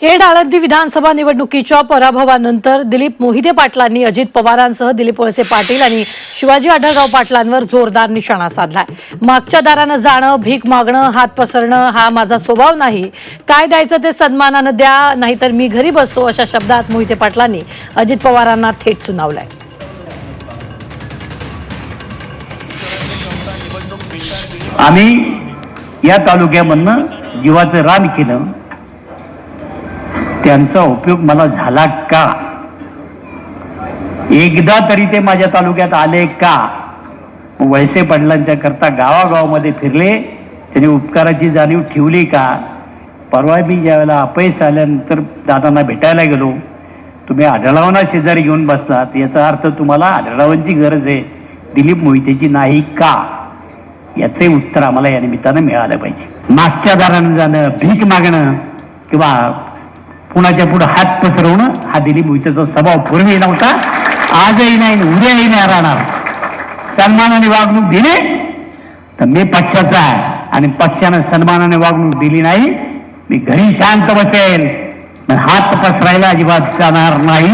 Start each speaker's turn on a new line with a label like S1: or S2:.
S1: खेड आळंदी विधानसभा निवडणुकीच्या पराभवानंतर दिलीप मोहिते पाटलांनी अजित पवारांसह दिलीप वळसे पाटील आणि शिवाजी आढळराव पाटलांवर जोरदार निशाणा साधलाय. मागच्या दारानं जाणं भीक मागणं हात पसरणं हा माझा स्वभाव नाही. काय द्यायचं ते सन्मानानं द्या नाहीतर मी घरी बसतो अशा शब्दात मोहिते पाटलांनी अजित पवारांना थेट सुनावलाय.
S2: आम्ही या तालुक्यामधनं जीवाचं रान केलं. त्यांचा उपयोग मला झाला का? एकदा तरी ते माझ्या तालुक्यात आले का? वळसे पाटलांच्या करता गावागावामध्ये फिरले त्यांनी उपकाराची जाणीव ठेवली का? परवा मी ज्यावेळेला अपयश आल्यानंतर दादांना भेटायला गेलो. तुम्ही आढळावांना शेजारी घेऊन बसलात. याचा अर्थ तुम्हाला आढळावांची गरज आहे. दिलीप मोहितेची नाही का? याचे उत्तर आम्हाला या निमित्तानं मिळालं पाहिजे. मागच्या दारानं जाणं भीक मागणं किंवा कुणाच्या पुढे हात पसरवणं. हा दिलीप विचारचा स्वभाव पूर्वी नव्हता आजही नाही उद्याही नाही राहणार. सन्मानाने वागणूक दिली. तर मी पक्षाचा आहे. आणि पक्षानं सन्मानाने वागणूक दिली नाही. मी घरी शांत बसेल हात पसरायला अजिबात जाणार नाही.